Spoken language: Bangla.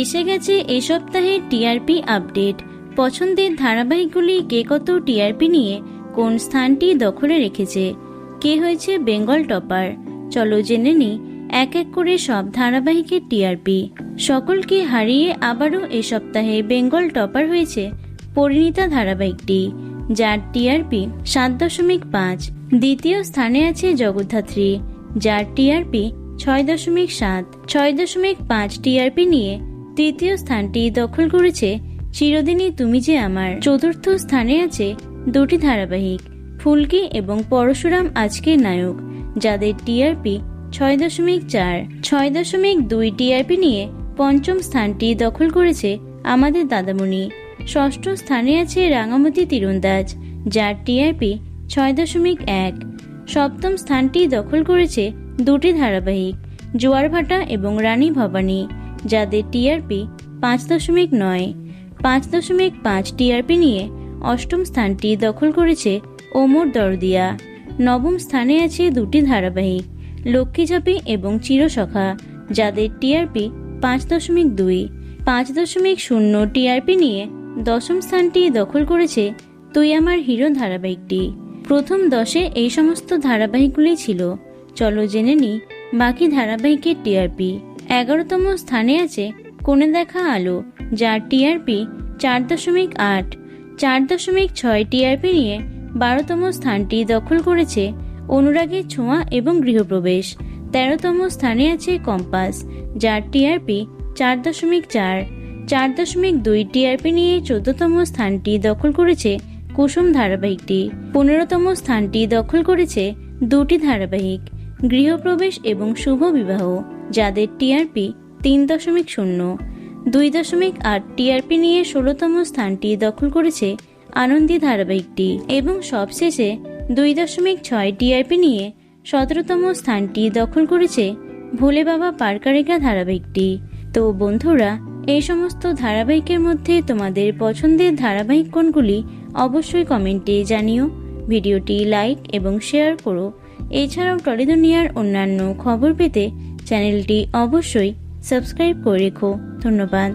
এসে গেছে এ সপ্তাহের টিআরপি আপডেট। পছন্দের ধারাবাহিকগুলি কে কত টিআরপি নিয়ে কোন স্থানটি দখলে রেখেছে? কে হয়েছে বেঙ্গল টপার? চলো জেনে নিই এক এক করে সব ধারাবাহিকের টিআরপি। সকলকে হারিয়ে আবারও এ সপ্তাহে বেঙ্গল টপার হয়েছে পরিণীতা ধারাবাহিকটি, যার টিআরপি সাত দশমিক পাঁচ। দ্বিতীয় স্থানে আছে জগদ্ধাত্রী, যার টিআরপি ছয় দশমিক সাত। ছয় দশমিক পাঁচ টিআরপি নিয়ে তৃতীয় স্থানটি দখল করেছে। চিরদিনই তুমি যে আমার। চতুর্থ স্থানে আছে দুটি ধারাবাহিক, ফুলকি এবং পরশুরাম আজকের নায়ক, যাদের টিআরপি ছয় দশমিক চার। ছয় দশমিক দুই টিআরপি নিয়ে পঞ্চম স্থানটি দখল করেছে আমাদের দাদামণি। ষষ্ঠ স্থানে আছে রাঙামতি তীরন্দাজ, যার টিআরপি ছয় দশমিক এক। সপ্তম স্থানটি দখল করেছে দুটি ধারাবাহিক, জোয়ারভাটা এবং রানী ভবানী। যাদের টিআরপি পাঁচ দশমিক নয়, পাঁচ দশমিক পাঁচ টিআরপি নিয়ে অষ্টম স্থানটি দখল করেছে ওমর দরদিয়া। নবম স্থানে আছে দুটি ধারাবাহিক লক্ষ্মীচাপি এবং চিরসখা, যাদের টিআরপি পাঁচ দশমিক দুই, পাঁচ দশমিক শূন্য টিআরপি নিয়ে দশম স্থানটি দখল করেছে তুই আমার হিরো ধারাবাহিকটি। প্রথম দশে এই সমস্ত ধারাবাহিকগুলি ছিল। চলো জেনে নিই বাকি ধারাবাহিকের টিআরপি। এগারোতম স্থানে আছে কোণে দেখা আলো, যার টিআরপি চার দশমিক আট। চার দশমিক ছয় টিআরপি নিয়ে বারোতম স্থানটি দখল করেছে অনুরাগের ছোঁয়া এবং গৃহপ্রবেশ। তেরোতম স্থানে আছে কম্পাস, যার টিআরপি চার দশমিক চার। চার দশমিক দুই টিআরপি নিয়ে চোদ্দতম স্থানটি দখল করেছে কুসুম ধারাবাহিকটি। পনেরোতম স্থানটি দখল করেছে দুটি ধারাবাহিক, গৃহপ্রবেশ এবং শুভ বিবাহ। যাদের টিআরপি তিন দশমিক শূন্য, দুই দশমিক আট টিআরপি নিয়ে ষোলোতম স্থানটি দখল করেছে আনন্দী ধারাবাহিকটি এবং সবশেষে দুই দশমিক ছয় টিআরপি নিয়ে সতেরোতম স্থানটি দখল করেছে ভোলে বাবা পারকারেগা ধারাবাহিকটি। তো বন্ধুরা, এই সমস্ত ধারাবাহিকের মধ্যে তোমাদের পছন্দের ধারাবাহিক কোনগুলি অবশ্যই কমেন্টে জানিও, ভিডিওটি লাইক এবং শেয়ার করো। এছাড়াও টলিদুনিয়ার অন্যান্য খবর পেতে চ্যানেলটি অবশ্যই সাবস্ক্রাইব করে রেখো। ধন্যবাদ।